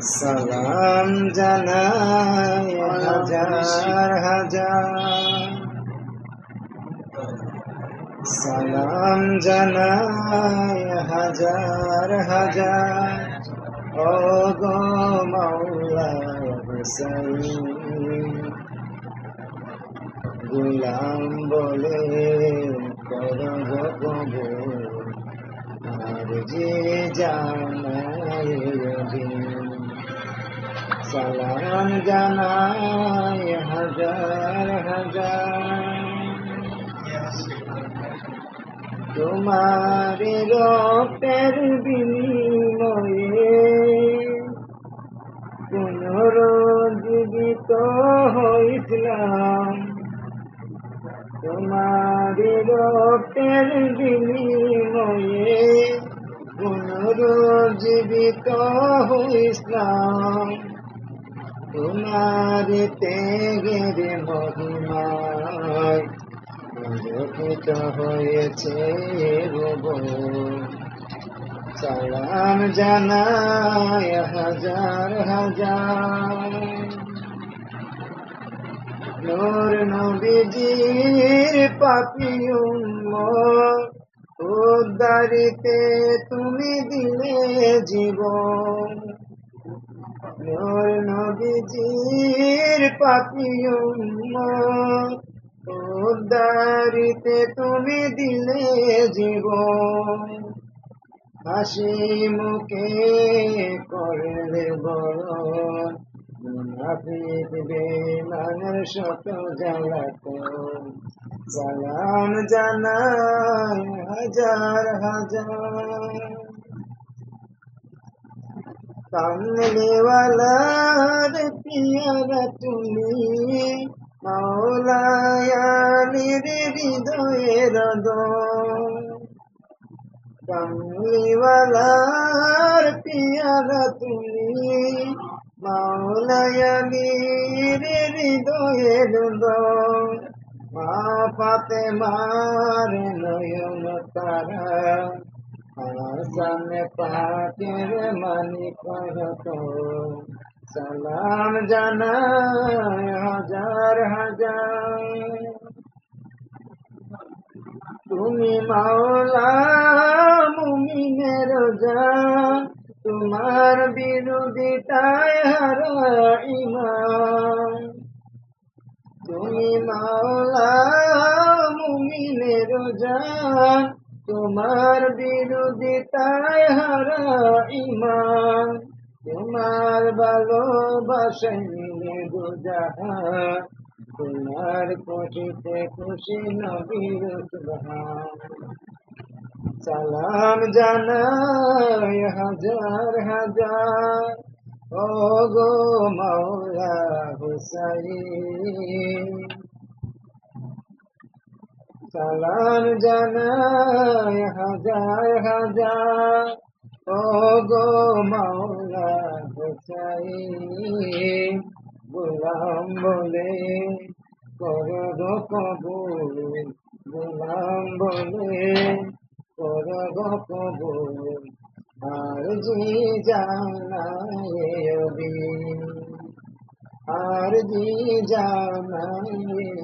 সালাম জানাই হাজার হাজার। সালাম জানাই হাজার হাজার। ও গো মাওলা হুসাইন, গুলাম বলে কবুল। আর যে জানাই সালাম জানাই হাজার হাজার। তোমার রক্তের বিনিময়ে পুনরুজ্জীবিত হয়েছিলাম তোমার রক্তের বিনিময়ে পুনরুজ্জীবিত হইসলাম তোমার তেগের মহিমায় হয়েছে সালাম জানায় হাজার হাজার। নূর নবীজির পাপি উদ্দারিতে তুমি দিলে জীবন। নবীজির পাপি উদ্দারিতে তুমি দিলে জীবন। হাসি মুখে করলে বড় মুনাফিক বেমানের শত জ্বালাত সালাম জানাই হাজার হাজার কামলেওয়ালার পিয়ারা তুমি মাওলায়ালির হৃদয়ের দম কামলিওয়ালার পিয়ারা তুমি মাওলায়ালির হৃদয়ের মা পাতে মার নয়ন তারা সামনে পাকের মানি করত সালাম জানায় হাজার হাজার তুমি মাওলা মুমিনের জান তোমার বিরোধিতায় হারা ইমান তুমি মাওলা মুমিনের জান তোমার বিরোধিতায় হারা ইমান তোমার মিলে দুজাহান তোমার খুশিতে খুশি নবীর সুবহান। সালাম জানাই হাজার হাজার। ও গো মাওলা হুসাইন। সালাম জানাই হাজার হাজার। ও গো মাওলা হুসাইন। গোলাম বলে করব কবুল, গোলাম বলে কবুল আরজি জানায়ে অবি আরজি জানায়ে